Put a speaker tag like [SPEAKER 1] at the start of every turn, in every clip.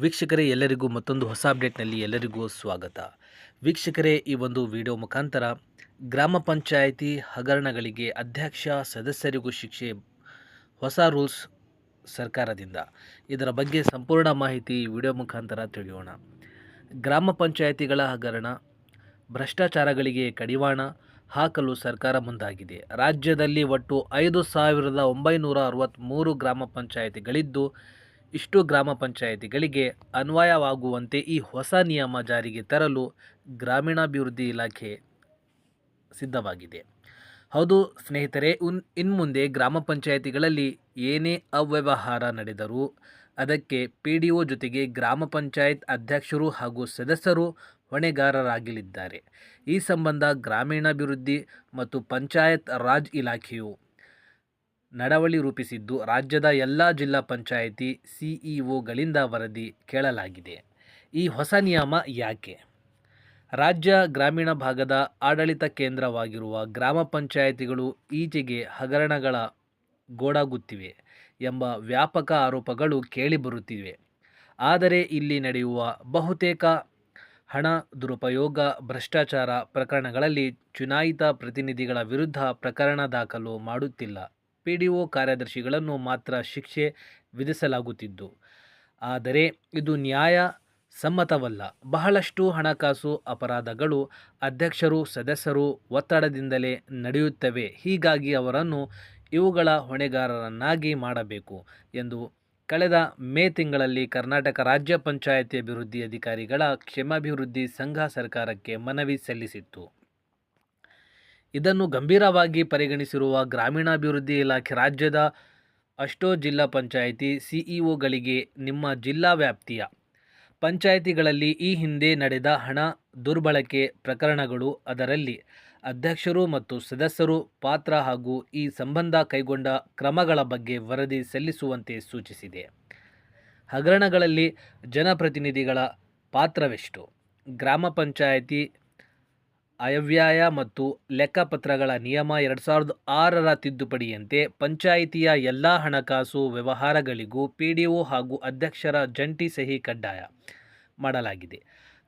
[SPEAKER 1] ವೀಕ್ಷಕರೇ, ಎಲ್ಲರಿಗೂ ಮತ್ತೊಂದು ಹೊಸ ಅಪ್ಡೇಟ್ನಲ್ಲಿ ಎಲ್ಲರಿಗೂ ಸ್ವಾಗತ. ವೀಕ್ಷಕರೇ, ಈ ಒಂದು ವಿಡಿಯೋ ಮುಖಾಂತರ ಗ್ರಾಮ ಪಂಚಾಯಿತಿ ಹಗರಣಗಳಿಗೆ ಅಧ್ಯಕ್ಷ ಸದಸ್ಯರಿಗೂ ಶಿಕ್ಷೆ, ಹೊಸ ರೂಲ್ಸ್ ಸರ್ಕಾರದಿಂದ. ಇದರ ಬಗ್ಗೆ ಸಂಪೂರ್ಣ ಮಾಹಿತಿ ವಿಡಿಯೋ ಮುಖಾಂತರ ತಿಳಿಯೋಣ. ಗ್ರಾಮ ಪಂಚಾಯಿತಿಗಳ ಹಗರಣ, ಭ್ರಷ್ಟಾಚಾರಗಳಿಗೆ ಕಡಿವಾಣ ಹಾಕಲು ಸರ್ಕಾರ ಮುಂದಾಗಿದೆ. ರಾಜ್ಯದಲ್ಲಿ ಒಟ್ಟು ಐದು ಸಾವಿರದ ಒಂಬೈನೂರ ಅರವತ್ತ್ಮೂರು ಗ್ರಾಮ ಪಂಚಾಯಿತಿಗಳಿದ್ದು ಇಷ್ಟು ಗ್ರಾಮ ಪಂಚಾಯಿತಿಗಳಿಗೆ ಅನ್ವಯವಾಗುವಂತೆ ಈ ಹೊಸ ನಿಯಮ ಜಾರಿಗೆ ತರಲು ಗ್ರಾಮೀಣಾಭಿವೃದ್ಧಿ ಇಲಾಖೆ ಸಿದ್ಧವಾಗಿದೆ. ಹೌದು ಸ್ನೇಹಿತರೆ, ಉನ್, ಇನ್ಮುಂದೆ ಗ್ರಾಮ ಪಂಚಾಯಿತಿಗಳಲ್ಲಿ ಏನೇ ಅವ್ಯವಹಾರ ನಡೆದರೂ ಅದಕ್ಕೆ ಪಿ ಡಿ ಒ ಜೊತೆಗೆ ಗ್ರಾಮ ಪಂಚಾಯತ್ ಅಧ್ಯಕ್ಷರು ಹಾಗೂ ಸದಸ್ಯರು ಹೊಣೆಗಾರರಾಗಲಿದ್ದಾರೆ. ಈ ಸಂಬಂಧ ಗ್ರಾಮೀಣಾಭಿವೃದ್ಧಿ ಮತ್ತು ಪಂಚಾಯತ್ ರಾಜ್ ಇಲಾಖೆಯು ನಡವಳಿ ರೂಪಿಸಿದ್ದು ರಾಜ್ಯದ ಎಲ್ಲ ಜಿಲ್ಲಾ ಪಂಚಾಯಿತಿ ಸಿಇಒಗಳಿಂದ ವರದಿ ಕೇಳಲಾಗಿದೆ. ಈ ಹೊಸ ನಿಯಮ ಯಾಕೆ? ರಾಜ್ಯ ಗ್ರಾಮೀಣ ಭಾಗದ ಆಡಳಿತ ಕೇಂದ್ರವಾಗಿರುವ ಗ್ರಾಮ ಪಂಚಾಯಿತಿಗಳು ಈಚೆಗೆ ಹಗರಣಗಳ ಗೋಡಾಗುತ್ತಿವೆ ಎಂಬ ವ್ಯಾಪಕ ಆರೋಪಗಳು ಕೇಳಿಬರುತ್ತಿವೆ. ಆದರೆ ಇಲ್ಲಿ ನಡೆಯುವ ಬಹುತೇಕ ಹಣ ದುರುಪಯೋಗ, ಭ್ರಷ್ಟಾಚಾರ ಪ್ರಕರಣಗಳಲ್ಲಿ ಚುನಾಯಿತ ಪ್ರತಿನಿಧಿಗಳ ವಿರುದ್ಧ ಪ್ರಕರಣ ದಾಖಲು ಮಾಡುತ್ತಿಲ್ಲ. ಪಿ ಡಿ ಒ ಕಾರ್ಯದರ್ಶಿಗಳನ್ನು ಮಾತ್ರ ಶಿಕ್ಷೆ ವಿಧಿಸಲಾಗುತ್ತಿದ್ದು. ಆದರೆ ಇದು ನ್ಯಾಯ ಸಮ್ಮತವಲ್ಲ. ಬಹಳಷ್ಟು ಹಣಕಾಸು ಅಪರಾಧಗಳು ಅಧ್ಯಕ್ಷರು, ಸದಸ್ಯರು ಒತ್ತಡದಿಂದಲೇ ನಡೆಯುತ್ತವೆ. ಹೀಗಾಗಿ ಅವರನ್ನು ಇವುಗಳ ಹೊಣೆಗಾರರನ್ನಾಗಿ ಮಾಡಬೇಕು ಎಂದು ಕಳೆದ ಮೇ ತಿಂಗಳಲ್ಲಿ ಕರ್ನಾಟಕ ರಾಜ್ಯ ಪಂಚಾಯಿತಿ ಅಭಿವೃದ್ಧಿ ಅಧಿಕಾರಿಗಳ ಕ್ಷೇಮಾಭಿವೃದ್ಧಿ ಸಂಘ ಸರ್ಕಾರಕ್ಕೆ ಮನವಿ ಸಲ್ಲಿಸಿತ್ತು. ಇದನ್ನು ಗಂಭೀರವಾಗಿ ಪರಿಗಣಿಸಿರುವ ಗ್ರಾಮೀಣಾಭಿವೃದ್ಧಿ ಇಲಾಖೆ ರಾಜ್ಯದ ಅಷ್ಟೋ ಜಿಲ್ಲಾ ಪಂಚಾಯಿತಿ ಸಿಇಒಗಳಿಗೆ ನಿಮ್ಮ ಜಿಲ್ಲಾ ವ್ಯಾಪ್ತಿಯ ಪಂಚಾಯಿತಿಗಳಲ್ಲಿ ಈ ಹಿಂದೆ ನಡೆದ ಹಣ ದುರ್ಬಳಕೆ ಪ್ರಕರಣಗಳು ಅದರಲ್ಲಿ ಅಧ್ಯಕ್ಷರು ಮತ್ತು ಸದಸ್ಯರು ಪಾತ್ರ ಹಾಗೂ ಈ ಸಂಬಂಧ ಕೈಗೊಂಡ ಕ್ರಮಗಳ ಬಗ್ಗೆ ವರದಿ ಸಲ್ಲಿಸುವಂತೆ ಸೂಚಿಸಿದೆ. ಹಗರಣಗಳಲ್ಲಿ ಜನಪ್ರತಿನಿಧಿಗಳ ಪಾತ್ರವೆಷ್ಟು? ಗ್ರಾಮ ಪಂಚಾಯಿತಿ ಅಯವ್ಯಯ ಮತ್ತು ಲೆಕ್ಕಪತ್ರಗಳ ನಿಯಮ ಎರಡು ಸಾವಿರದ ಆರರ ತಿದ್ದುಪಡಿಯಂತೆ ಪಂಚಾಯಿತಿಯ ಎಲ್ಲ ಹಣಕಾಸು ವ್ಯವಹಾರಗಳಿಗೂ ಪಿ ಡಿ ಒ ಹಾಗೂ ಅಧ್ಯಕ್ಷರ ಜಂಟಿ ಸಹಿ ಕಡ್ಡಾಯ ಮಾಡಲಾಗಿದೆ.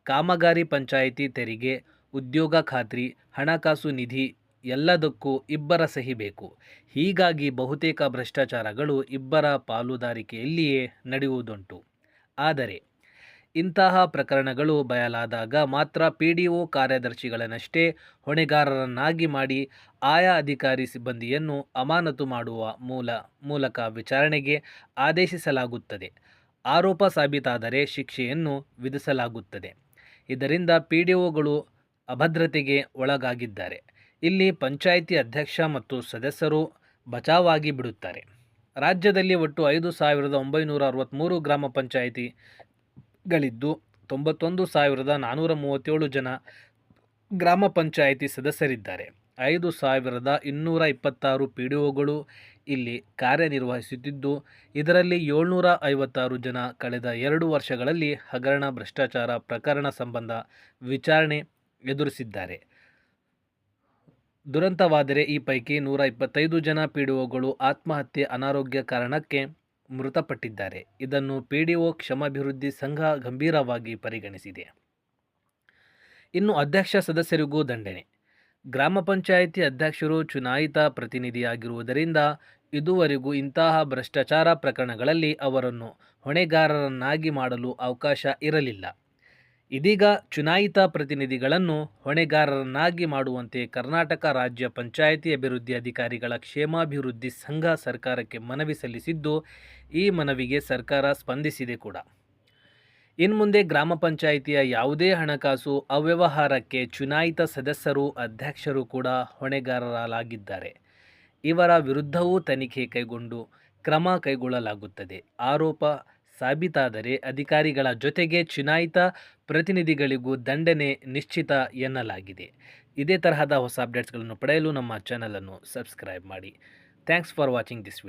[SPEAKER 1] ಕಾಮಗಾರಿ ಪಂಚಾಯಿತಿ ತೆರಿಗೆ, ಉದ್ಯೋಗ ಖಾತ್ರಿ, ಹಣಕಾಸು ನಿಧಿ ಎಲ್ಲದಕ್ಕೂ ಇಬ್ಬರ ಸಹಿ ಬೇಕು. ಹೀಗಾಗಿ ಬಹುತೇಕ ಭ್ರಷ್ಟಾಚಾರಗಳು ಇಬ್ಬರ ಪಾಲುದಾರಿಕೆಯಲ್ಲಿಯೇ ನಡೆಯುವುದುಂಟು. ಆದರೆ ಇಂತಹ ಪ್ರಕರಣಗಳು ಬಯಲಾದಾಗ ಮಾತ್ರ ಪಿಡಿಒ ಕಾರ್ಯದರ್ಶಿಗಳನ್ನಷ್ಟೇ ಹೊಣೆಗಾರರನ್ನಾಗಿ ಮಾಡಿ ಆಯಾ ಅಧಿಕಾರಿ ಸಿಬ್ಬಂದಿಯನ್ನು ಅಮಾನತು ಮಾಡುವ ಮೂಲ, ಮೂಲಕ ವಿಚಾರಣೆಗೆ ಆದೇಶಿಸಲಾಗುತ್ತದೆ. ಆರೋಪ ಸಾಬೀತಾದರೆ ಶಿಕ್ಷೆಯನ್ನು ವಿಧಿಸಲಾಗುತ್ತದೆ. ಇದರಿಂದ ಪಿಡಿಒಗಳು ಅಭದ್ರತೆಗೆ ಒಳಗಾಗಿದ್ದಾರೆ. ಇಲ್ಲಿ ಪಂಚಾಯಿತಿ ಅಧ್ಯಕ್ಷ ಮತ್ತು ಸದಸ್ಯರು ಬಚಾವಾಗಿ ಬಿಡುತ್ತಾರೆ. ರಾಜ್ಯದಲ್ಲಿ ಒಟ್ಟು ಐದು ಸಾವಿರದ ಒಂಬೈನೂರ ಅರವತ್ತ್ಮೂರು ಗ್ರಾಮ ಪಂಚಾಯಿತಿಗಳಿದ್ದು ತೊಂಬತ್ತೊಂದು ಸಾವಿರದ ನಾನ್ನೂರ ಮೂವತ್ತೇಳು ಜನ ಗ್ರಾಮ ಪಂಚಾಯಿತಿ ಸದಸ್ಯರಿದ್ದಾರೆ. ಐದು ಸಾವಿರದ ಇನ್ನೂರ ಇಪ್ಪತ್ತಾರು ಪಿ ಡಿ ಒಗಳು ಇಲ್ಲಿ ಕಾರ್ಯನಿರ್ವಹಿಸುತ್ತಿದ್ದು, ಇದರಲ್ಲಿ ಏಳ್ನೂರ ಐವತ್ತಾರು ಜನ ಕಳೆದ ಎರಡು ವರ್ಷಗಳಲ್ಲಿ ಹಗರಣ, ಭ್ರಷ್ಟಾಚಾರ ಪ್ರಕರಣ ಸಂಬಂಧ ವಿಚಾರಣೆ ಎದುರಿಸಿದ್ದಾರೆ. ದುರಂತವಾದರೆ ಈ ಪೈಕಿ ನೂರ ಇಪ್ಪತ್ತೈದು ಜನ ಪಿ ಡಿ ಒಗಳು ಆತ್ಮಹತ್ಯೆ ಅನಾರೋಗ್ಯ ಕಾರಣಕ್ಕೆ ಮೃತಪಟ್ಟಿದ್ದಾರೆ. ಇದನ್ನು ಪಿಡಿಒ ಕ್ಷಮಾಭಿವೃದ್ಧಿ ಸಂಘ ಗಂಭೀರವಾಗಿ ಪರಿಗಣಿಸಿದೆ. ಇನ್ನು ಅಧ್ಯಕ್ಷ ಸದಸ್ಯರಿಗೂ ದಂಡನೆ. ಗ್ರಾಮ ಪಂಚಾಯಿತಿ ಅಧ್ಯಕ್ಷರು ಚುನಾಯಿತ ಪ್ರತಿನಿಧಿಯಾಗಿರುವುದರಿಂದ ಇದುವರೆಗೂ ಇಂತಹ ಭ್ರಷ್ಟಾಚಾರ ಪ್ರಕರಣಗಳಲ್ಲಿ ಅವರನ್ನು ಹೊಣೆಗಾರರನ್ನಾಗಿ ಮಾಡಲು ಅವಕಾಶ ಇರಲಿಲ್ಲ. ಇದೀಗ ಚುನಾಯಿತ ಪ್ರತಿನಿಧಿಗಳನ್ನು ಹೊಣೆಗಾರರನ್ನಾಗಿ ಮಾಡುವಂತೆ ಕರ್ನಾಟಕ ರಾಜ್ಯ ಪಂಚಾಯಿತಿ ಅಭಿವೃದ್ಧಿ ಅಧಿಕಾರಿಗಳ ಕ್ಷೇಮಾಭಿವೃದ್ಧಿ ಸಂಘ ಸರ್ಕಾರಕ್ಕೆ ಮನವಿ ಸಲ್ಲಿಸಿದ್ದು, ಈ ಮನವಿಗೆ ಸರ್ಕಾರ ಸ್ಪಂದಿಸಿದೆ ಕೂಡ. ಇನ್ಮುಂದೆ ಗ್ರಾಮ ಪಂಚಾಯಿತಿಯ ಯಾವುದೇ ಹಣಕಾಸು ಅವ್ಯವಹಾರಕ್ಕೆ ಚುನಾಯಿತ ಸದಸ್ಯರು, ಅಧ್ಯಕ್ಷರು ಕೂಡ ಹೊಣೆಗಾರರಾಗಿದ್ದಾರೆ. ಇವರ ವಿರುದ್ಧವೂ ತನಿಖೆ ಕೈಗೊಂಡು ಕ್ರಮ ಕೈಗೊಳ್ಳಲಾಗುತ್ತದೆ. ಆರೋಪ ಸಾಬೀತಾದರೆ ಅಧಿಕಾರಿಗಳ ಜೊತೆಗೆ ಚುನಾಯಿತ ಪ್ರತಿನಿಧಿಗಳಿಗೂ ದಂಡನೆ ನಿಶ್ಚಿತ ಎನ್ನಲಾಗಿದೆ. ಇದೇ ತರಹದ ಹೊಸ ಅಪ್ಡೇಟ್ಸ್ಗಳನ್ನು ಪಡೆಯಲು ನಮ್ಮ ಚಾನಲನ್ನು ಸಬ್ಸ್ಕ್ರೈಬ್ ಮಾಡಿ. Thanks for watching this video.